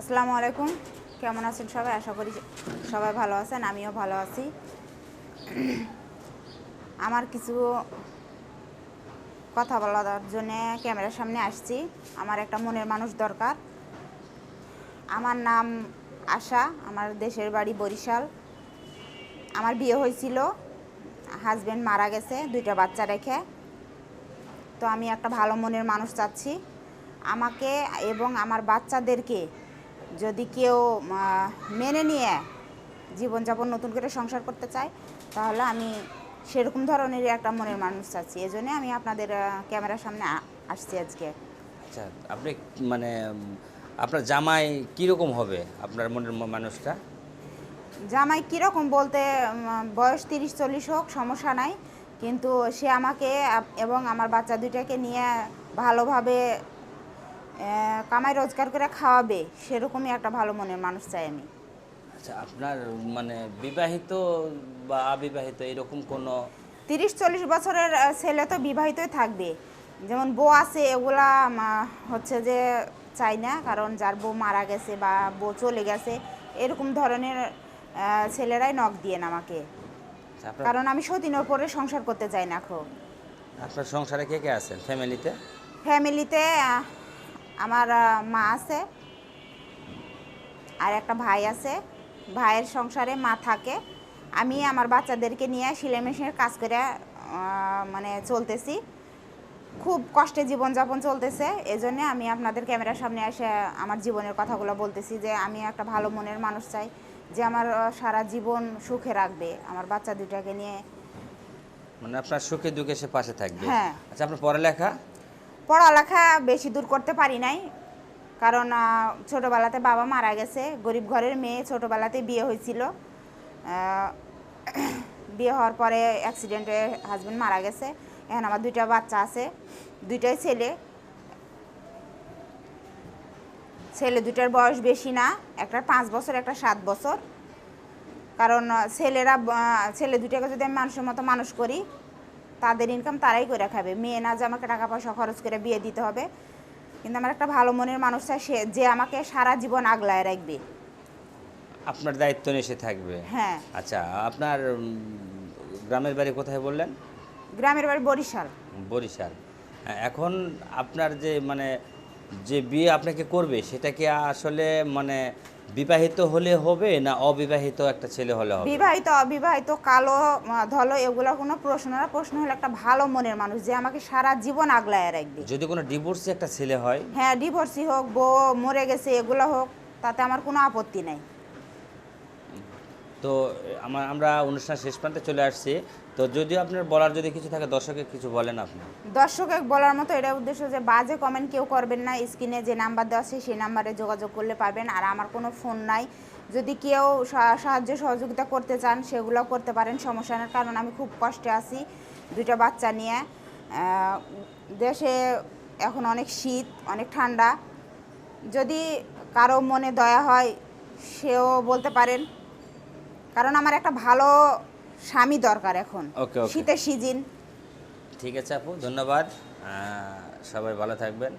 আসসালামু আলাইকুম। কেমন আছেন সবাই? আশা করি সবাই ভালো আছেন, আমিও ভালো আছি। আমার কিছু কথা বলার জন্য ক্যামেরার সামনে আসছি। আমার একটা মনের মানুষ দরকার। আমার নাম আশা, আমার দেশের বাড়ি বরিশাল। আমার বিয়ে হয়েছিল হাজবেন্ড মারা গেছে, দুইটা বাচ্চা রেখে। তো আমি একটা ভালো মনের মানুষ চাচ্ছি। আমাকে এবং আমার বাচ্চাদেরকে যদি কেউ মেনে নিয়ে জীবনযাপন নতুন করে সংসার করতে চায় তাহলে আমি সেরকম ধরনেরই একটা মনের মানুষ চাচ্ছি এই জন্যে আমি আপনাদের ক্যামেরার সামনে আসছি আজকে। আচ্ছা আপনি মানে আপনার জামাই কীরকম হবে আপনার মনের মানুষটা? জামাই কীরকম বলতে বয়স তিরিশ চল্লিশ হোক সমস্যা নাই। কিন্তু সে আমাকে এবং আমার বাচ্চা দুইটাকে নিয়ে ভালোভাবে কামাই রোজগার করে খাওয়াবে সেরকমই একটা ভালো মনের মানুষ চাই আমি। আচ্ছা আপনার মানে বিবাহিত বা অবিবাহিত এরকম কোনো তিরিশ চল্লিশ বছরের ছেলে তো বিবাহিতই থাকবে। যেমন বউ আছে এগুলা হচ্ছে যে চাই না কারণ যার বউ মারা গেছে বা বউ চলে গেছে এরকম ধরনের ছেলেরাই নখ দিয়ে আমাকে। আচ্ছা, কারণ আমি সতীনের উপরে সংসার করতে চাই না খো আপনার সংসারে কে কে আছেন? ফ্যামিলিতে ফ্যামিলিতে আমার মা আছে আর একটা ভাই আছে। ভাইয়ের সংসারে মা থাকে। আমি আমার বাচ্চাদেরকে নিয়ে সেলাই মেশিনের কাজ করে মানে চলতেছি। খুব কষ্টে জীবনযাপন চলতেছে। এজন্য আমি আপনাদের ক্যামেরার সামনে এসে আমার জীবনের কথাগুলো বলতেছি যে আমি একটা ভালো মনের মানুষ চাই যে আমার সারা জীবন সুখে রাখবে আমার বাচ্চা দুটাকে নিয়ে। মানে আপনার সুখে দুঃখে সে পাশে থাকবে। হ্যাঁ। আচ্ছা আপনার পড়ালেখা? পড়ালেখা বেশি দূর করতে পারি নাই। কারণ ছোটোবেলাতে বাবা মারা গেছে। গরিব ঘরের মেয়ে ছোটবেলাতে বিয়ে হয়েছিল। বিয়ে হওয়ার পরে অ্যাক্সিডেন্টে হাজব্যান্ড মারা গেছে। এখন আমার দুইটা বাচ্চা আছে। দুইটাই ছেলে। ছেলে দুটার বয়স বেশি না একটা পাঁচ বছর একটা সাত বছর। কারণ ছেলেরা ছেলে দুটাকে যদি আমি মানুষের মতো মানুষ করি তাদের ইনকাম তারাই করে খাবে। মেয়ে না যে আমাকে টাকা পয়সা খরচ করে বিয়ে দিতে হবে। কিন্তু আমার একটা ভালো মনের মানুষ চাই সে যে আমাকে সারা জীবন আগলায় রাখবে। আপনার দায়িত্ব নিয়ে সে থাকবে। হ্যাঁ। আচ্ছা আপনার গ্রামের বাড়ি কোথায় বললেন? গ্রামের বাড়ি বরিশাল। বরিশাল। হ্যাঁ, এখন আপনার যে মানে যে বিয়ে আপনাকে করবে সেটা কি আসলে মানে বিবাহিত হলে হবে না অবিবাহিত একটা ছেলে হলে হবে? বিবাহিত অবিবাহিত কালো ধলো এগুলো কোনো প্রশ্ন না। প্রশ্ন হলো একটা ভালো মনের মানুষ যে আমাকে সারা জীবন আগলায় রাখবে। যদি কোনো ডিভোর্সি একটা ছেলে হয়? হ্যাঁ ডিভোর্সি হোক বউ মরে গেছে এগুলো হোক তাতে আমার কোনো আপত্তি নাই। তো আমার আমরা অনুষ্ঠান শেষ প্রান্তে চলে আসছি। তো যদিও আপনার বলার যদি কিছু থাকে দর্শকে কিছু বলেন আপনি। দর্শকে বলার মতো এটা উদ্দেশ্য যে, বাজে কমেন্ট কেউ করবেন না। স্ক্রিনে যে নাম্বার দেওয়া আছে, সেই নাম্বারে যোগাযোগ করলে পাবেন। আর আমার কোনো ফোন নাই। যদি কেউ সাহায্য সহযোগিতা করতে চান, সেগুলো করতে পারেন। সমস্যা নেই, কারণ আমি খুব কষ্টে আছি দুইটা বাচ্চা নিয়ে। দেশে এখন অনেক শীত, অনেক ঠান্ডা। যদি কারও মনে দয়া হয়, সেও বলতে পারেন। কারণ আমার একটা ভালো স্বামী দরকার এখন. শীতের সিজিন। ঠিক আছে আপু ধন্যবাদ। সবাই ভালো থাকবেন।